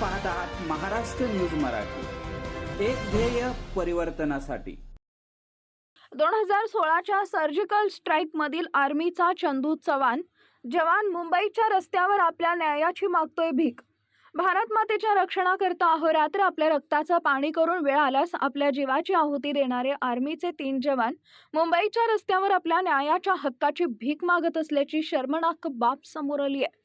पाहत आहात महाराष्ट्र न्यूज मराठी. एक ध्येय परिवर्तनासाठी. दोन हजार सोळाच्या सर्जिकल स्ट्राईकमधील आर्मीचा चंदू चव्हाण जवान मुंबईच्या रस्त्यावर आपल्या न्यायाची मागतोय भीक. भारत मातेच्या रक्षणाकरता अहोरात्र आपल्या रक्ताचं पाणी करून वेळ आल्यास आपल्या जीवाची आहुती देणारे आर्मीचे तीन जवान मुंबईच्या रस्त्यावर आपल्या न्यायाच्या हक्काची भीक मागत असल्याची शर्मनाक बाब समोर आली आहे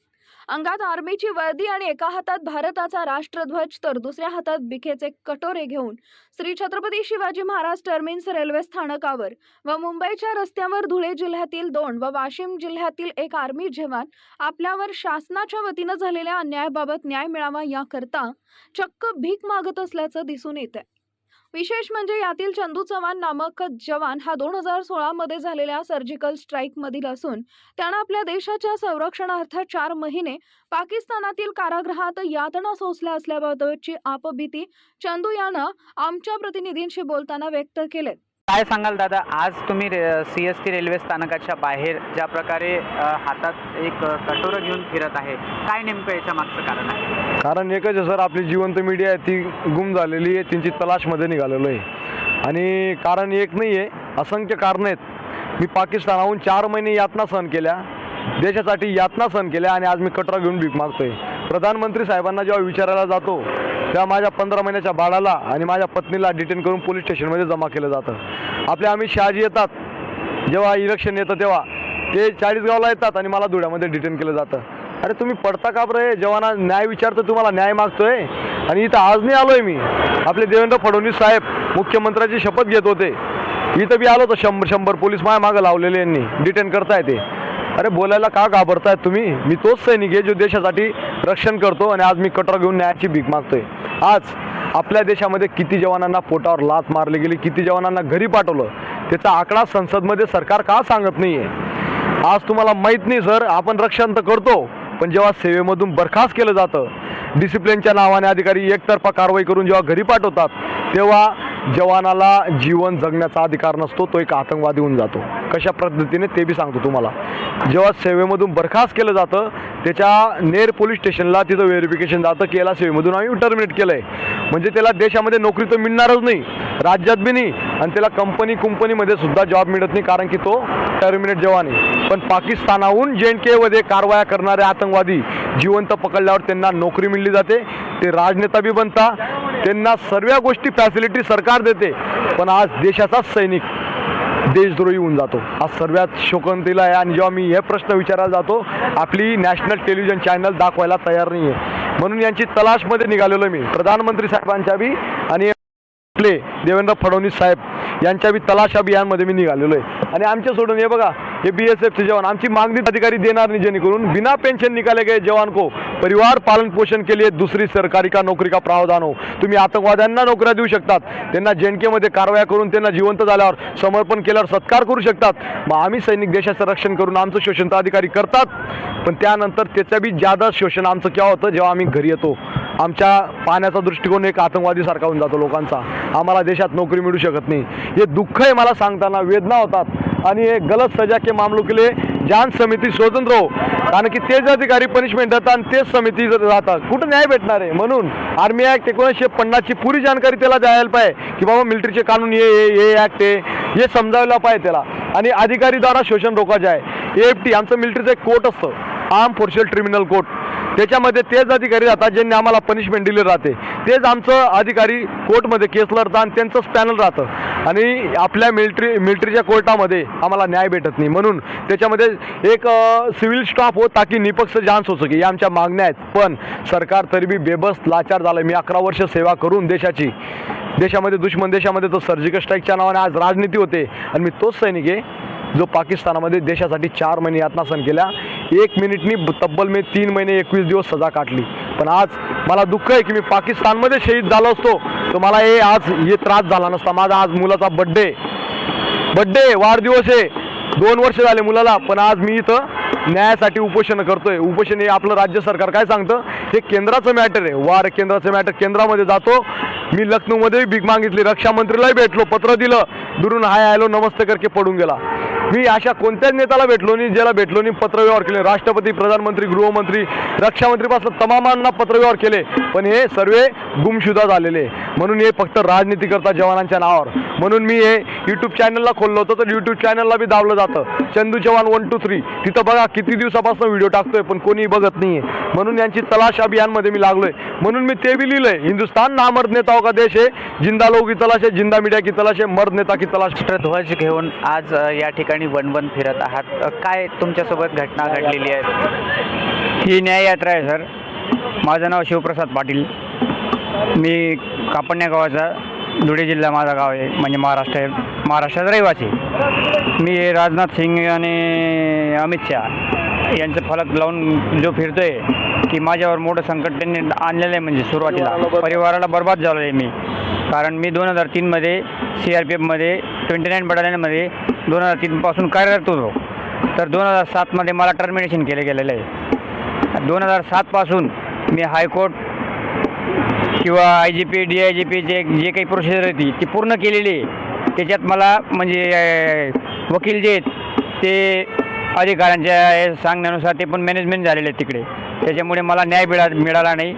अंगात आर्मीची वर्दी आणि एका हातात भारताचा राष्ट्रध्वज तर दुसऱ्या हातात बिखेचे कटोरे घेऊन श्री छत्रपती शिवाजी महाराज टर्मिन्स रेल्वे स्थानकावर व मुंबईच्या रस्त्यावर धुळे जिल्ह्यातील दोन व वाशिम जिल्ह्यातील एक आर्मी जवान आपल्यावर शासनाच्या वतीनं झालेल्या अन्यायाबाबत न्याय मिळावा याकरता चक्क भीक मागत असल्याचं दिसून येत विशेष म्हणजे यातील चंदू चव्हाण नामक जवान हा दोन हजार सोळामध्ये झालेल्या सर्जिकल स्ट्राईकमधील असून त्यानं आपल्या देशाच्या संरक्षणार्थ चार महिने पाकिस्तानातील कारागृहात यातना सोसल्या असल्याबाबतची आपभीती चंदू यानं आमच्या प्रतिनिधींशी बोलताना व्यक्त केले काय सांगाल दादा? आज तुम्ही सी एस टी रेल्वे स्थानकाच्या बाहेर ज्या प्रकारे अ, हातात एक अ, कटोरं घेऊन फिरत आहे काय नेमकं याच्या मागचं कारण आहे? कारण एकच आहे सर आपली जिवंत मीडिया आहे ती गुम झालेली आहे त्यांची तलाशमध्ये निघालेलो आहे. आणि कारण एक नाही आहे असंख्य कारणं आहेत. मी पाकिस्तानाहून चार महिने यातना सहन केल्या देशासाठी यातना सहन केल्या आणि आज मी कटरा घेऊन भीक मागतोय. प्रधानमंत्री साहेबांना जेव्हा विचारायला जातो तेव्हा माझ्या पंधरा महिन्याच्या बाळाला आणि माझ्या पत्नीला डिटेन करून पोलीस स्टेशनमध्ये जमा केलं जातं. आपले अमित शहाजी येतात. जेव्हा इलेक्शन येतं तेव्हा ते चाळीसगावला येतात आणि मला धुळ्यामध्ये डिटेन केलं जातं. अरे तुम्ही पडता का बरं जेव्हा न्याय विचारतो तुम्हाला न्याय मागतोय? आणि इथं आज नाही आलोय मी. आपले देवेंद्र फडणवीस साहेब मुख्यमंत्र्याची शपथ घेत होते. इथं बी आलो तर शंभर शंभर पोलीस माया मागं लावलेले यांनी. डिटेन करताय ते. अरे बोलायला का घाबरतायत तुम्ही? मी तोच सैनिक आहे जो देशासाठी रक्षण करतो आणि आज मी कटोरा घेऊन न्यायाची भीक मागतोय. आज आपल्या देशामध्ये किती जवानांना पोटावर लात मारली गेली किती जवानांना घरी पाठवलं त्याचा आकडा संसदमध्ये सरकार का सांगत नाही आहे आज तुम्हाला माहीत नाही सर आपण रक्षण तर करतो पण जेव्हा सेवेमधून बरखास्त केलं जातं डिसिप्लिनच्या नावाने अधिकारी एकतर्फा कारवाई करून जेव्हा घरी पाठवतात तेव्हा जवानाला जीवन जगण्याचा अधिकार नसतो तो एक आतंकवादी होऊन जातो. कशा पद्धतीने ते बी सांगतो तुम्हाला. जेव्हा सेवेमधून बरखास्त केलं जातं त्याच्या नेर पोलीस स्टेशनला तिथं व्हेरिफिकेशन जातं की याला सेवेमधून आम्ही टर्मिनेट केलं आहे म्हणजे त्याला देशामध्ये नोकरी तर मिळणारच नाही राज्यात बी नाही आणि त्याला कंपनी कुंपनीमध्ये सुद्धा जॉब मिळत नाही कारण की तो टर्मिनेट जवान आहे. पण पाकिस्तानाहून जे एन केमध्ये कारवाया करणारे आतंकवादी जिवंत पकडल्यावर त्यांना नोकरी मिळली जाते ते राजनेता बी बनता त्यांना सर्व गोष्टी फॅसिलिटी सरकार देते पण आज देशाचाच सैनिक देशद्रोही होऊन जातो. आज सर्वात शोकंतीला आहे आणि जेव्हा मी हे प्रश्न विचारायला जातो आपली नॅशनल टेलिव्हिजन चॅनल दाखवायला तयार नाही आहे म्हणून यांची तलाशमध्ये निघालेलो मी. प्रधानमंत्री साहेबांच्या बी आणि आपले देवेंद्र फडणवीस साहेब यांच्या बी तलाश अभियानमध्ये मी निघालेलो आहे. आणि आमच्या सोडून हे बघा हे बी एस एफचे जवान. आमची मागणी अधिकारी देणार नाही जेणेकरून बिना पेन्शन निकाले गए जवान को परिवार पालन पोषण के लिए दुसरी सरकारी का नोकरी का प्रावधान हो. तुम्ही आतंकवाद्यांना नोकऱ्या देऊ शकतात. त्यांना जेनकेमध्ये कारवाया करून त्यांना जिवंत झाल्यावर समर्पण केल्यावर सत्कार करू शकतात. मग आम्ही सैनिक देशाचं रक्षण करून आमचं शोषण तर अधिकारी करतात. पण त्यानंतर त्याचं बी जादा शोषण आमचं केव्हा होतं? जेव्हा आम्ही घरी येतो. आमच्या पाहण्याचा दृष्टिकोन एक आतंकवादीसारखा होऊन जातो लोकांचा. आम्हाला देशात नोकरी मिळू शकत नाही. हे दुःख आहे मला सांगताना वेदना होतात. आणि हे गलत सजा के मामलो के लिए जान समिती स्वतंत्र हो। कारण की तेच अधिकारी पनिशमेंट देतात आणि तेच समिती राहतात कुठं न्याय भेटणार आहे? म्हणून आर्मी ॲक्ट एकोणीसशे पन्नासची पुरी जानकारी त्याला द्यायला पाहिजे की बाबा मिलिटरीचे कानून हे हे हे ॲक्ट आहे हे समजायला पाहिजे त्याला. आणि अधिकारीद्वारा शोषण रोखायचे आहे एफ टी आमचं मिलिटरीचं एक कोर्ट असतं. आर्म फोर्शल ट्रिमिनल कोर्ट त्याच्यामध्ये तेच अधिकारी राहतात ज्यांनी आम्हाला पनिशमेंट दिली राहते. तेच आमचं अधिकारी कोर्टमध्ये केस लढतात आणि त्यांचंच पॅनल राहतं. आणि आपल्या मिलिटरी मिलिटरीच्या कोर्टामध्ये आम्हाला न्याय भेटत नाही. म्हणून त्याच्यामध्ये एक सिव्हिल स्टाफ हो ताकी निपक्ष जांच हो सके या आमच्या मागण्या आहेत. पण सरकार तरी बी बेबस लाचार झालं मी अकरा वर्ष सेवा करून देशाची देशामध्ये दुश्मन देशामध्ये तो सर्जिकल स्ट्राईकच्या नावाने आज राजनीती होते. आणि मी तोच सैनिक आहे जो पाकिस्तानामध्ये देशासाठी चार महिने यातना सहन केल्या एक मिनिटनी तब्बल मी तीन महिने एकवीस दिवस सजा काटली. पण आज मला दुःख आहे की मी पाकिस्तानमध्ये शहीद झालो असतो. तर मला हे आज हे त्रास झाला नसता. माझा आज मुलाचा बड्डे बड्डे वाढदिवस आहे. दोन वर्ष झाले मुलाला पण आज मी इथं न्यायासाठी उपोषण करतोय. उपोषण हे आपलं राज्य सरकार काय सांगतं? हे केंद्राचं मॅटर आहे. वार केंद्राचं मॅटर केंद्रामध्ये जातो. मी लखनौमध्ये भीक मागितली. रक्षामंत्रीलाही भेटलो. पत्र दिलं. दुरून हाय आलो नमस्ते करके पडून गेला. मी अशा कोणत्याच नेत्याला भेटलो नाही ज्याला भेटलो नाही पत्रव्यवहार केले. राष्ट्रपती प्रधानमंत्री गृहमंत्री रक्षामंत्रीपासून तमामांना पत्रव्यवहार केले. पण हे सर्व गुमशुदा झालेले. म्हणून हे फक्त राजनीती करता जवानांच्या नावावर. म्हणून मी हे यूट्यूब चॅनलला खोललं होतं तर यूट्यूब चॅनलला बी दाबलं जातं. Chandu Chavan one two three तिथं बघा किती दिवसापासून व्हिडिओ टाकतोय पण कोणी बघत नाहीये. म्हणून यांची तलाश अभियानमध्ये मी लागलोय. म्हणून मी ते बी लिहिलंय. हिंदुस्तान नामर्द नेताओं का देश आहे जिंदा लोक की तलाश आहे जिंदा मीडिया की तलाश आहे मर्द नेता की तलाश है. राष्ट्रध्वज घेऊन आज या ठिकाणी वनवन फिरत आहात. काय तुमच्यासोबत घटना घडलेली आहे? ही न्याययात्रा आहे सर. माझं नाव शिवप्रसाद पाटील. मी कापण्या गावाचा धुळे जिल्हा माझा गाव आहे म्हणजे महाराष्ट्र आहे. महाराष्ट्राचा रहिवासी मी राजनाथ सिंग आणि अमित शहा यांचं फलक लावून जो फिरतोय की माझ्यावर मोठं संकट त्यांनी आणलेलं आहे म्हणजे सुरुवातीला. परिवाराला बर्बाद झालो आहे मी. कारण मी दोन हजार तीनमध्ये सी आर पी एफमध्ये ट्वेंटी नाईन बटालियनमध्ये दोन हजार तीनपासून कार्यरत होतो. तर दोन हजार सातमध्ये मला टर्मिनेशन केलं गेलेलं आहे. दोन हजार सातपासून मी हायकोर्ट किंवा I G P D I G P जे जे काही प्रोसिजर होती ती पूर्ण केलेली आहे. त्याच्यात मला म्हणजे वकील जे आहेत ते अधिकाऱ्यांच्या सांगण्यानुसार ते पण मॅनेजमेंट झालेले आहेत तिकडे. त्याच्यामुळे मला न्याय मिळा मिळाला नाही.